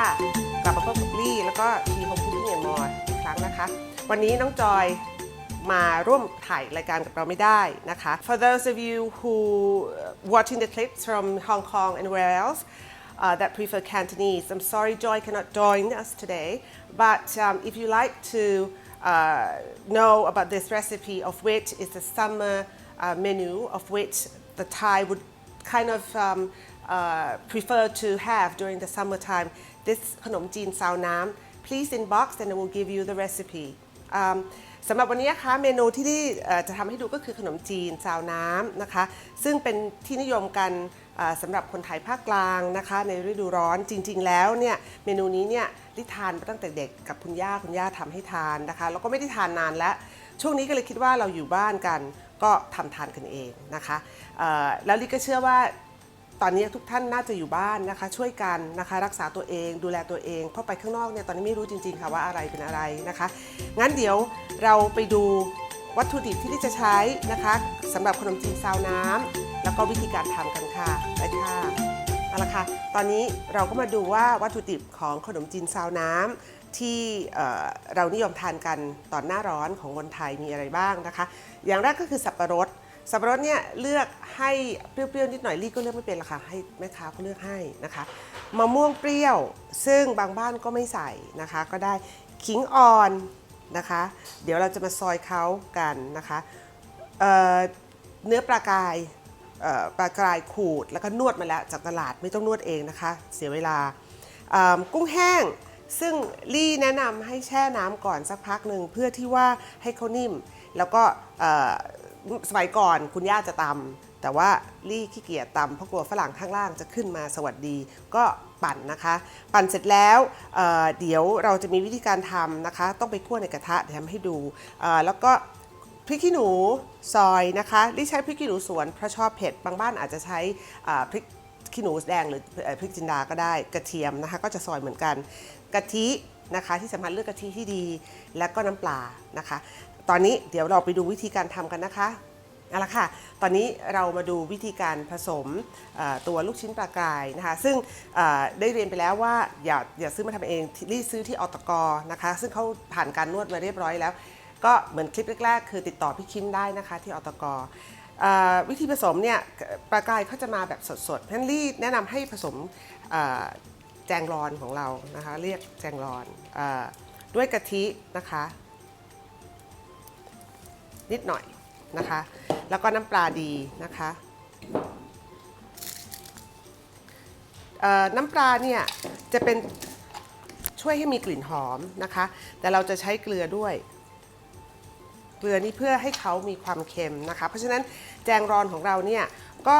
ค่ะ กลับมาพบกับลี่แล้วก็ทีของคุณพี่เนียนมอร์อีกครั้งนะคะ วันนี้น้องจอยมาร่วมถ่ายรายการกับเราไม่ได้นะคะ For those of you who watching the clips from Hong Kong and where else uh, that prefer Cantonese, I'm sorry Joy cannot join us today, but um, if you like to uh, know about this recipe of which is the summer uh, menu of which the Thai would kind of um, uh, prefer to have during the summertime this ขนมจีนซาวน้ำ please inbox and I will give you the recipe um, สำหรับวันนี้นะคะเมนูที่ที่จะทำให้ดูก็คือขนมจีนซาวน้ำนะคะ ซึ่งเป็นที่นิยมกันสำหรับคนไทยภาคกลางนะคะ ในฤดูร้อนจริง ๆ แล้วเนี่ยเมนูนี้เนี่ยได้ทานมาตั้งแต่เด็กกับคุณย่าคุณย่าทำให้ทานนะคะ แล้วก็ไม่ได้ทานนานแล้ว ช่วงนี้ก็เลยคิดว่าเราอยู่บ้านกัน ก็ทำทานกันเองนะคะแล้วลิก็เชื่อว่า ตอนนี้ทุกท่านน่าจะอยู่บ้านนะคะ ช่วยกันนะคะ รักษาตัวเองดูแลตัวเองเพราะไปข้างนอกเนี่ยตอนนี้ไม่รู้จริงๆค่ะว่าอะไรเป็นอะไรนะคะ งั้นเดี๋ยวเราไปดูวัตถุดิบที่จะใช้นะคะสำหรับขนมจีนซาวน้ำแล้วก็วิธีการทำกันค่ะไปค่ะเอาละค่ะตอนนี้เราก็มาดูว่าวัตถุดิบของขนมจีนซาวน้ำที่เอ่อเรานิยมทานกันตอนหน้าร้อนของคนไทยมีอะไรบ้างนะคะ อย่างแรกก็คือสับปะรด สับปะรดเนี่ยเลือกให้เปรี้ยวๆนิดหน่อยลี่ก็เลือกไม่เป็นละค่ะให้แม่ค้าเขาเลือกให้นะคะมะม่วงเปรี้ยว ซึ่งบางบ้านก็ไม่ใส่นะคะ ก็ได้ขิงอ่อนนะคะ เดี๋ยวเราจะมาซอยเขากันนะคะเเนื้อปลากายปลากรายขูดแล้วก็นวดมาแล้วจากตลาดไม่ต้องนวดเองนะคะ เสียเวลากุ้งแห้งซึ่งลี่แนะนำให้แช่น้ำก่อนสักพักหนึ่งเพื่อที่ว่าให้เขานิ่ม แล้วก็ สมัยก่อนคุณย่าจะตำแต่ว่าลี่ขี้เกียจตำเพราะกลัวฝรั่งข้างล่างจะขึ้นมาสวัสดี ก็ปั่นนะคะ ปั่นเสร็จแล้วเเดี๋ยวเราจะมีวิธีการทำนะคะ ต้องไปคั่วในกระทะเดี๋ยวทำให้ดูแล้วก็พริกขี้หนูซอยนะคะลี่ใช้พริกขี้หนูสวนเพราะชอบเผ็ดบางบ้านอาจจะใช้พริกขี้หนูแดงหรือเอ่อพริกจินดาก็ได้กระเทียมนะคะ ก็จะซอยเหมือนกันกะทินะคะที่สำคัญเลือกกะทิที่ดี แล้วก็น้ำปลานะคะ ตอนนี้เดี๋ยวเราไปดูวิธีการทำกันนะคะเอาละค่ะ ตอนนี้เรามาดูวิธีการผสมตัวลูกชิ้นปลากรายนะคะ ซึ่งได้เรียนไปแล้วว่าอย่าอย่าซื้อมาทำเองรีบซื้อที่อตกนะคะ ซึ่งเขาผ่านการนวดมาเรียบร้อยแล้ว ก็เหมือนคลิปแรกๆ คือติดต่อพี่คิมได้นะคะที่อตกเอ่อวิธีผสมเนี่ยปลากรายเขาจะมาแบบสดๆเพราะฉะนั้นรีดแนะนำให้ผสมแจงรอนของเรานะคะ เรียกแจงรอนอด้วยกะทินะคะ นิดหน่อยนะคะ แล้วก็น้ำปลาดีนะคะน้ำปลาเนี่ยจะเป็นช่วยให้มีกลิ่นหอมนะคะ แต่เราจะใช้เกลือด้วย เกลือนี่เพื่อให้เขามีความเค็มนะคะ เพราะฉะนั้นแจงรอนของเราเนี่ยก็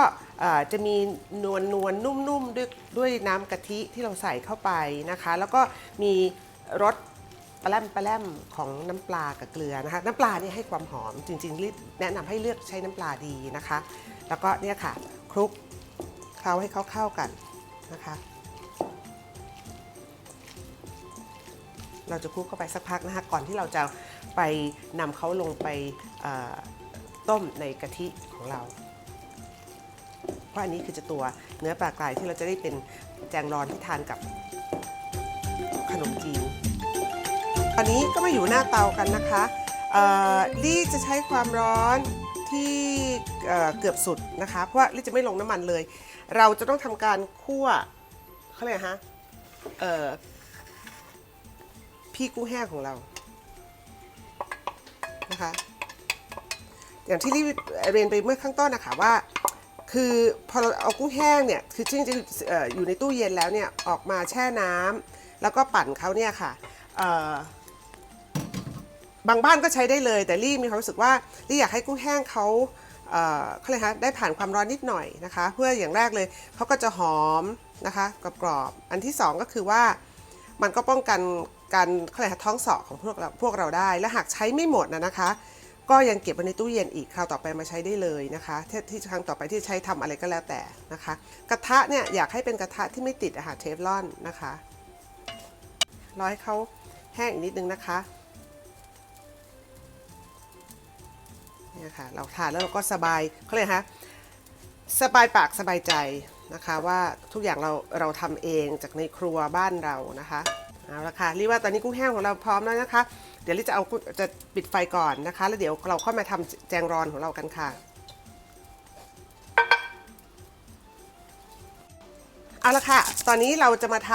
จะมีนวลนวลนุ่มๆด้วยด้วยน้ำกะทิที่เราใส่เข้าไปนะคะ แล้วก็มีรส ปลาแรมปลาแรมของน้ำปลากับเกลือนะคะน้ำปลาเนี่ยให้ความหอมจริงๆรีบแนะนำให้เลือกใช้น้ำปลาดีนะคะ แล้วก็เนี่ยค่ะคลุกเคล้าให้เขาเข้ากันนะคะ เราจะคลุกเข้าไปสักพักนะคะก่อนที่เราจะไปนำเขาลงไปต้มในกะทิของเรา เพราะอันนี้คือจะตัวเนื้อปลากรายที่เราจะได้เป็นแจงร้อนที่ทานกับขนมจีน อนนี้ก็มาอยู่หน้าเตากันนะคะลี่จะใช้ความร้อนที่เเกือบสุดนะคะ เพราะว่าลี่จะไม่ลงน้ำมันเลย เราจะต้องทำการคั่วเขาเรียกฮะพี่กุ้งแห้งของเรานะคะอย่างที่รีเรียนไปเมื่อข้างต้นนะคะว่า คือพอเราเอากุ้งแห้งเนี่ยคือจริงๆเอ่ออยู่ในตู้เย็นแล้วเนี่ยออกมาแช่น้ำแล้วก็ปั่นเขาเนี่ยค่ะ บางบ้านก็ใช้ได้เลย แต่ลี่มีความรู้สึกว่าลี่อยากให้กุ้งแห้งเขาเอ่อเขาเลยคะได้ผ่านความร้อนนิดหน่อยนะคะ เพื่ออย่างแรกเลยเขาก็จะหอมนะคะกรอบๆอันที่สองก็คือว่ามันก็ป้องกันการเขาเรียกอะไรท้องเสาะของพวกเราพวกเราได้ และหากใช้ไม่หมดนะนะคะ ก็ยังเก็บไว้ในตู้เย็นอีกคราวต่อไปมาใช้ได้เลยนะคะที่ที่ครั้งต่อไปที่ใช้ทำอะไรก็แล้วแต่นะคะ กระทะเนี่ยอยากให้เป็นกระทะที่ไม่ติดอาหารเทฟลอนนะคะรอให้เขาแห้งอีกนิดนึงนะคะ เนี่ยค่ะเราทานแล้วเราก็สบายเขาเลยกนะคะสบายปากสบายใจนะคะว่าทุกอย่างเราเราทำเองจากในครัวบ้านเรานะคะเอาละค่ะรีว่าตอนนี้กุ้งแห้งของเราพร้อมแล้วนะคะ เดี๋ยวรีจะเอาจะปิดไฟก่อนนะคะ แล้วเดี๋ยวเราค่อยมาทำแจงรอนของเรากันค่ะเอาละค่ะ ตอนนี้เราจะมาท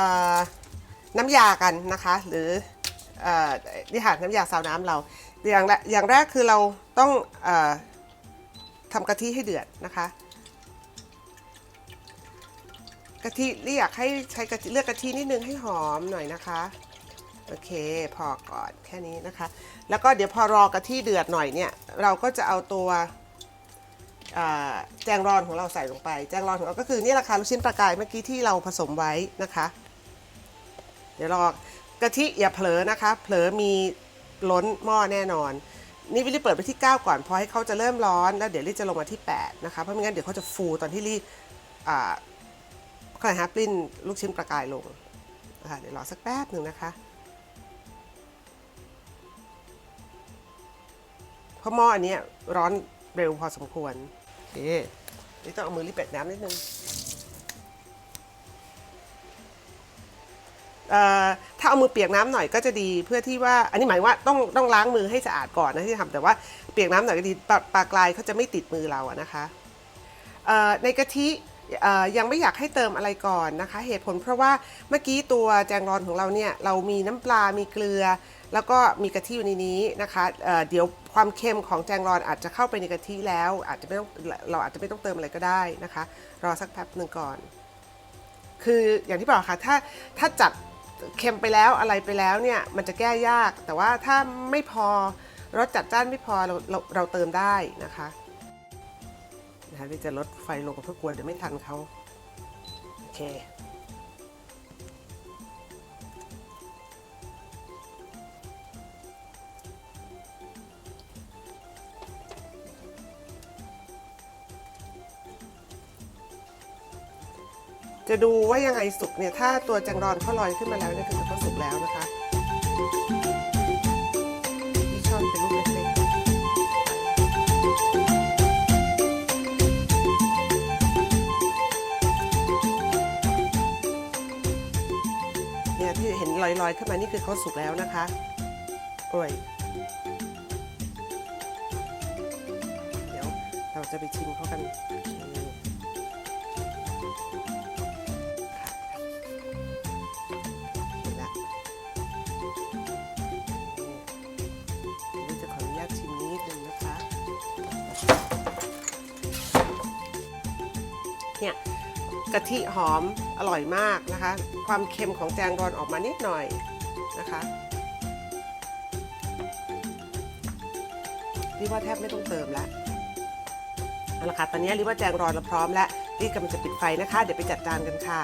ำน้ำยากันนะคะ หรือเอ่อนี่ค่ะน้ำยาซาวน้ำเรา อย่างแรกอย่างแรกคือเราต้องอทำกะทิให้เดือดนะคะกะทินี่อยากให้ใช้กะทิเลือกกะทินิดนึงให้หอมหน่อยนะคะโอเคพอก่อนแค่นี้นะคะ แล้วก็เดี๋ยวพอรอกะทิเดือดหน่อยเนี่ยเราก็จะเอาตัวแจงรอนของเราใส่ลงไป แจงรอนของเราก็คือนี่แหละค่ะลูกชิ้นปลากายเมื่อกี้ที่เราผสมไว้นะคะ เดี๋ยวรอกะทิอย่าเผลอนะคะ เผลอมี ล้นหม้อแน่นอน นี่วิลลี่เปิดไปที่ 9 ก่อนเพราะให้เขาจะเริ่มร้อนแล้วเดี๋ยวลี่จะลงมาที่ 8 นะคะเพราะไม่งั้นเดี๋ยวเขาจะฟูตอนที่ลี่อ่าก็เลยฮะปลิ้นลูกชิ้นปลากายลงนะคะเดี๋ยวรอสักแป๊บหนึ่งนะคะเพราะหม้ออันนี้ร้อนเร็วพอสมควรโอเคนี่ต้องเอามือรีบเป็ดน้ำนิดนึง ถ้าเอามือเปียกน้ำหน่อยก็จะดีเพื่อที่ว่าอันนี้หมายว่าต้องต้องล้างมือให้สะอาดก่อนนะที่ทำแต่ว่าเปียกน้ำหน่อยก็ดีปลาปลากรายเขาจะไม่ติดมือเราอะนะคะในกะทิยังไม่อยากให้เติมอะไรก่อนนะคะ เหตุผลเพราะว่าเมื่อกี้ตัวแจงรอนของเราเนี่ยเรามีน้ำปลา มีเกลือ แล้วก็มีกะทิอยู่ในนี้นะคะเเดี๋ยวความเค็มของแจงรอนอาจจะเข้าไปในกะทิแล้ว อาจจะไม่ต้องเราอาจจะไม่ต้องเติมอะไรก็ได้นะคะ รอสักแป๊บหนึ่งก่อน คืออย่างที่บอกค่ะถ้าถ้าจัด เค็มไปแล้วอะไรไปแล้วเนี่ยมันจะแก้ยาก แต่ว่าถ้าไม่พอรสจัดจ้านไม่พอเราเราเราเติมได้นะคะนะคะที่จะลดไฟลงเพื่อกลัวเดี๋ยวไม่ทันเขาโอเค จะดูว่ายังไงสุกเนี่ย ถ้าตัวจังรอนเขาลอยขึ้นมาแล้วเนี่ยคือเขาสุกแล้วนะคะที่ชอนเป็นลูกเล็กๆเนี่ยที่เห็นลอยๆขึ้นมานี่คือเขาสุกแล้วนะคะโอ้ยเดี๋ยวเราจะไปชิมเขากัน เนี่ยกะทิหอมอร่อยมากนะคะ ความเค็มของแจงรอนออกมานิดหน่อยนะคะรีว่าแทบไม่ต้องเติมแล้วเอาละค่ะตอนนี้รีว่าแจงรอนเราพร้อมแล้วรีกำลังจะปิดไฟนะคะ เดี๋ยวไปจัดจานกันค่ะ